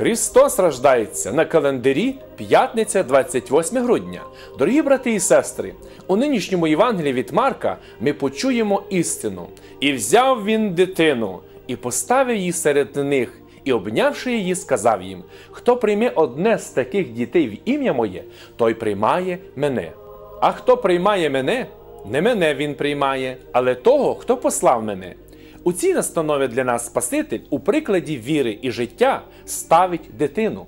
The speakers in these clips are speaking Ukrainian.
Христос рождається на календарі п'ятниця 28 грудня. Дорогі брати і сестри, у нинішньому Євангелії від Марка ми почуємо істину. І взяв він дитину, і поставив її серед них, і обнявши її, сказав їм: Хто прийме одне з таких дітей в ім'я моє, той приймає мене. А хто приймає мене, не мене він приймає, але того, хто послав мене. У цій настанові для нас Спаситель у прикладі віри і життя ставить дитину.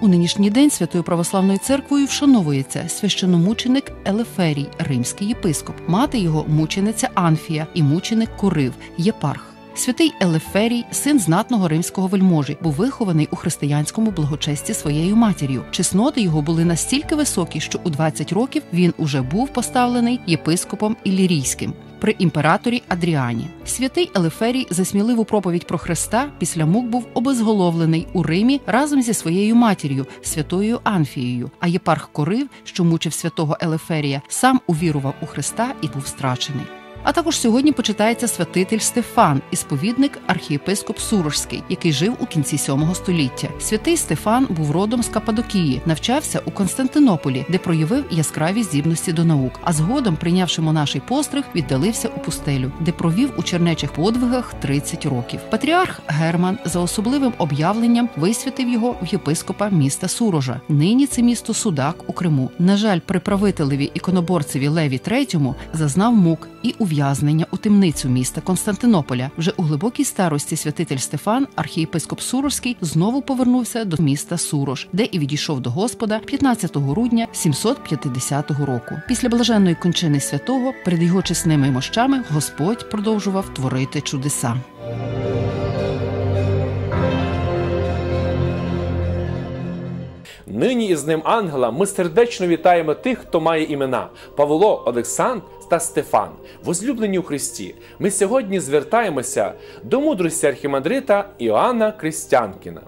У нинішній день Святою Православною церквою вшановується священомученик Елеферій, римський єпископ, мати його мучениця Анфія і мученик Курив, єпарх. Святий Елеферій, син знатного римського вельможі, був вихований у християнському благочесті своєю матір'ю. Чесноти його були настільки високі, що у 20 років він уже був поставлений єпископом Іллірійським при імператорі Адріані. Святий Елеферій за сміливу проповідь про Христа після мук був обезголовлений у Римі разом зі своєю матір'ю, святою Анфією. А єпарх Корив, що мучив святого Елеферія, сам увірував у Христа і був страчений. А також сьогодні почитається святитель Стефан, ісповідник архієпископ Сурожський, який жив у кінці сьомого століття. Святий Стефан був родом з Кападокії, навчався у Константинополі, де проявив яскраві здібності до наук. А згодом, прийнявши монаший постриг, віддалився у пустелю, де провів у чернечих подвигах 30 років. Патріарх Герман за особливим об'явленням висвятив його в єпископа міста Сурожа. Нині це місто Судак у Криму. На жаль, приправителеві іконоборцеві Леві III зазнав мук і ув'язнення у темницю міста Константинополя. Вже у глибокій старості святитель Стефан, архієпископ Сурожський, знову повернувся до міста Сурож, де і відійшов до Господа 15 грудня 750 року. Після блаженної кончини святого перед його чесними мощами Господь продовжував творити чудеса. Нині із ним ангела ми сердечно вітаємо тих, хто має імена Павло, Олександр та Стефан, возлюблені у Христі. Ми сьогодні звертаємося до мудрості архімандрита Іоанна Крістянкіна.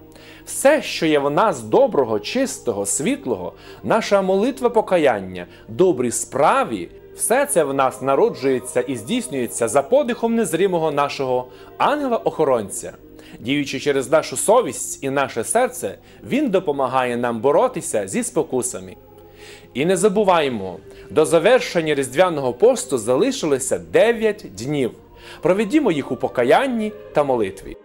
Все, що є в нас доброго, чистого, світлого, наша молитва покаяння, добрі справі, все це в нас народжується і здійснюється за подихом незримого нашого ангела-охоронця. Діючи через нашу совість і наше серце, Він допомагає нам боротися зі спокусами. І не забуваймо, до завершення Різдвяного посту залишилося 9 днів. Проведімо їх у покаянні та молитві.